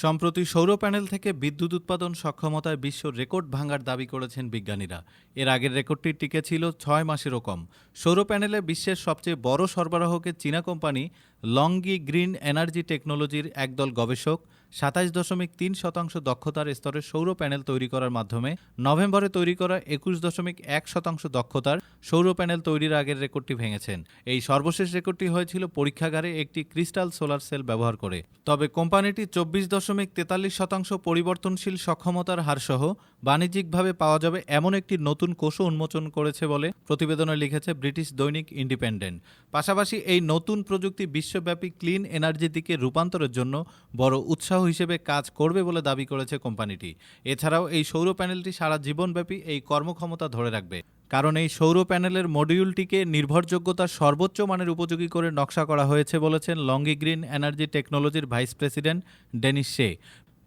সম্প্রতি সৌর প্যানেল থেকে বিদ্যুৎ উৎপাদন সক্ষমতায় বিশ্ব রেকর্ড ভাঙার দাবি করেছেন বিজ্ঞানীরা। এর আগের রেকর্ডটি টিকে ছিল ছয় মাসেরও কম। সৌর প্যানেলে বিশ্বের সবচেয়ে বড় সরবরাহকে চীনা কোম্পানি লংগি গ্রিন এনার্জি টেকনোলজির একদল গবেষক সাতাইশ দশমিক তিন শতাংশ দক্ষতার স্তরে সৌর প্যানেল তৈরি করার মাধ্যমে নভেম্বরে তৈরি করা একুশ দশমিক এক শতাংশ দক্ষতার সৌর প্যানেল তৈরির আগের রেকর্ডটি ভেঙেছেন। এই সর্বশেষ রেকর্ডটি হয়েছিল পরীক্ষাগারে একটি ক্রিস্টাল সোলার সেল ব্যবহার করে। তবে কোম্পানিটি চব্বিশ দশমিক তেতাল্লিশ শতাংশ পরিবর্তনশীল সক্ষমতার হারসহ বাণিজ্যিকভাবে পাওয়া যাবে এমন একটি নতুন কোষও উন্মোচন করেছে বলে প্রতিবেদনে লিখেছে ব্রিটিশ দৈনিক ইন্ডিপেন্ডেন্ট। পাশাপাশি এই নতুন প্রযুক্তি বিশ্বব্যাপী ক্লিন এনার্জি দিকে রূপান্তরের জন্য বড় উৎসাহ হিসেবে কাজ করবে বলে দাবি করেছে কোম্পানিটি। এছাড়াও এই সৌর প্যানেলটি সারা জীবনব্যাপী এই কর্মক্ষমতা ধরে রাখবে। কারণ এই সৌর প্যানেলের মডিউলটিকে নির্ভরযোগ্যতার সর্বোচ্চ মানের উপযোগী করে নকশা করা হয়েছে বলেছেন লঙ্গি গ্রিন এনার্জি টেকনোলজির ভাইস প্রেসিডেন্ট ডেনিস শে।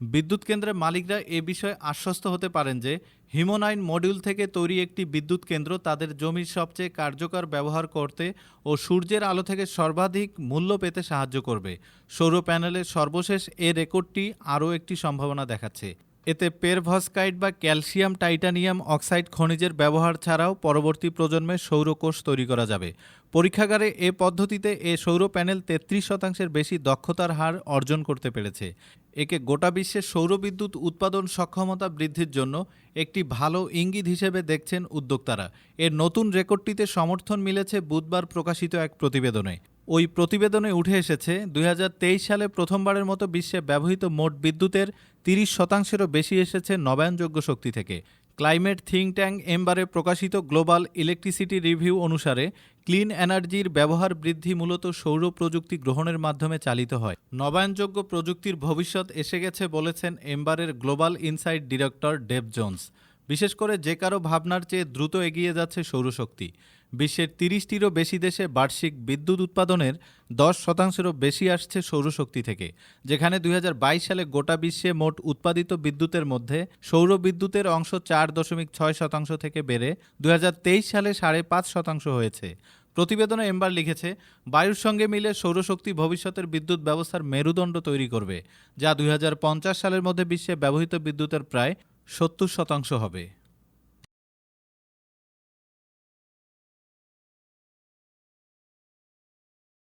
বিদ্যুৎ কেন্দ্রের মালিকরা এ বিষয়ে আশ্বস্ত হতে পারেন যে হিমোনাইন মডিউল থেকে তৈরি একটি বিদ্যুৎ কেন্দ্র তাদের জমির সবচেয়ে কার্যকর ব্যবহার করতে ও সূর্যের আলো থেকে সর্বাধিক মূল্য পেতে সাহায্য করবে। সৌর প্যানেলের সর্বশেষ এ রেকর্ডটি আরও একটি সম্ভাবনা দেখাচ্ছে। এতে পেরভসকাইট বা ক্যালসিয়াম, টাইটানিয়াম অক্সাইড খনিজের ব্যবহার ছাড়াও পরবর্তী প্রজন্মে সৌরকোষ তৈরি করা যাবে। পরীক্ষাগারে এ পদ্ধতিতে এ সৌর প্যানেল তেত্রিশ শতাংশের বেশি দক্ষতার হার অর্জন করতে পেরেছে। একে গোটা বিশ্বের সৌরবিদ্যুৎ উৎপাদন সক্ষমতা বৃদ্ধির জন্য একটি ভালো ইঙ্গিত হিসেবে দেখছেন উদ্যোক্তারা। এর নতুন রেকর্ডটিতে সমর্থন মিলেছে বুধবার প্রকাশিত এক প্রতিবেদনে। ওই প্রতিবেদনে উঠে এসেছে, দুই হাজার তেইশ সালে প্রথমবারের মতো বিশ্বে ব্যবহৃত মোট বিদ্যুতের তিরিশ শতাংশেরও বেশি এসেছে নবায়নযোগ্য শক্তি থেকে। ক্লাইমেট থিঙ্ক ট্যাঙ্ক এম্বারে প্রকাশিত গ্লোবাল ইলেকট্রিসিটি রিভিউ অনুসারে ক্লিন এনার্জির ব্যবহার বৃদ্ধি মূলত সৌর প্রযুক্তি গ্রহণের মাধ্যমে চালিত হয়। নবায়নযোগ্য প্রযুক্তির ভবিষ্যৎ এসে গেছে বলেছেন এম্বারের global insight director Dave Jones. বিশেষ করে যে কারও ভাবনার চেয়ে দ্রুত এগিয়ে যাচ্ছে সৌরশক্তি। বিশ্বের তিরিশটিরও বেশি দেশে বার্ষিক বিদ্যুৎ উৎপাদনের দশ শতাংশেরও বেশি আসছে সৌরশক্তি থেকে, যেখানে দুই হাজার বাইশ সালে গোটা বিশ্বে মোট উৎপাদিত বিদ্যুতের মধ্যে সৌর বিদ্যুতের অংশ চার দশমিক ছয় শতাংশ থেকে বেড়ে দুই হাজার তেইশ সালে সাড়ে পাঁচ শতাংশ হয়েছে। প্রতিবেদনে এম্বার লিখেছে, বায়ুর সঙ্গে মিলে সৌরশক্তি ভবিষ্যতের বিদ্যুৎ ব্যবস্থার মেরুদণ্ড তৈরি করবে, যা দুই হাজার পঞ্চাশ সালের মধ্যে বিশ্বে ব্যবহৃত বিদ্যুতের প্রায় সত্তর শতাংশ হবে।